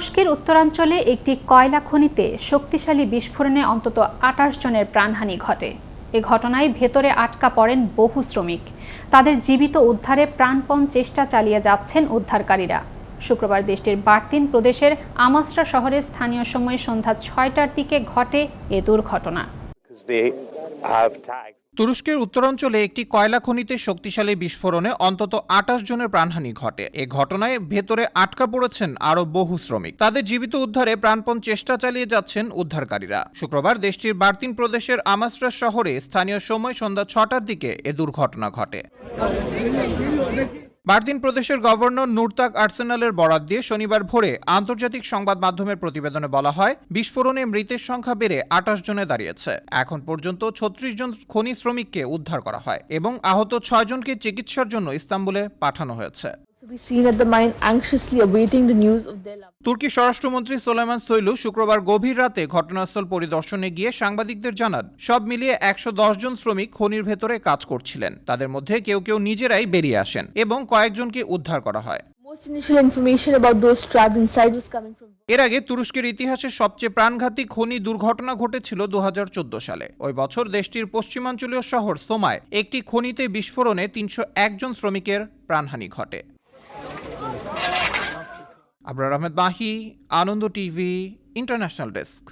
তুরস্কের উত্তরাঞ্চলে একটি কয়লা খনিতে শক্তিশালী বিস্ফোরণে অন্তত আটাশ জনের প্রাণহানি ঘটে। এ ঘটনায় ভেতরে আটকা পড়েন বহু শ্রমিক। তাদের জীবিত উদ্ধারে প্রাণপণ চেষ্টা চালিয়ে যাচ্ছেন উদ্ধারকারীরা। শুক্রবার দেশটির বার্তিন প্রদেশের আমাস্ট্রা শহরের স্থানীয় সময় সন্ধ্যা ছয়টার দিকে ঘটে এ দুর্ঘটনা। তুরস্কের উত্তরাঞ্চলে একটি কয়লা খনিতে শক্তিশালী বিস্ফোরণে অন্তত আটাশ জনের প্রাণহানি ঘটে। এ ঘটনায় ভেতরে আটকা পড়েছেন আরও বহু শ্রমিক। তাদের জীবিত উদ্ধারে প্রাণপণ চেষ্টা চালিয়ে যাচ্ছেন উদ্ধারকারীরা। শুক্রবার দেশটির বার্তিন প্রদেশের আমাসরা শহরে স্থানীয় সময় সন্ধ্যা ছটার দিকে এ দুর্ঘটনা ঘটে। বার্দিন প্রদেশের গভর্নর নুরতাক আর্সেনালের বরাত দিয়ে শনিবার ভোরে আন্তর্জাতিক সংবাদ মাধ্যমের প্রতিবেদনে বলা হয়, বিস্ফোরণে মৃতের সংখ্যা বেড়ে আটাশ জনে দাঁড়িয়েছে। এখন পর্যন্ত ছত্রিশ জন খনি শ্রমিককে উদ্ধার করা হয় এবং আহত ছয় জনকে চিকিৎসার জন্য ইস্তাম্বুলে পাঠানো হয়েছে। Be seen at the mine anxiously awaiting the news of their loved তুর্কি স্বরাষ্ট্রমন্ত্রী সোলেমান সৈলু শুক্রবার গভীর রাতে ঘটনাস্থল পরিদর্শনে গিয়ে সাংবাদিকদের জানান সব মিলিয়ে একশো জন শ্রমিক খনির ভেতরে কাজ করছিলেন। তাদের মধ্যে কেউ কেউ নিজেরাই বেরিয়ে আসেন এবং কয়েকজনকে উদ্ধার করা হয়। Most initial information about those trapped inside was coming from এর আগে তুরস্কের ইতিহাসে সবচেয়ে প্রাণঘাতী খনি দুর্ঘটনা ঘটেছিল দু হাজার চোদ্দ সালে। ওই বছর দেশটির পশ্চিমাঞ্চলীয় শহর সোমায় একটি খনিতে বিস্ফোরণে তিনশো জন শ্রমিকের প্রাণহানি ঘটে। Abrar Ahmed Mahi Ananda TV international desk.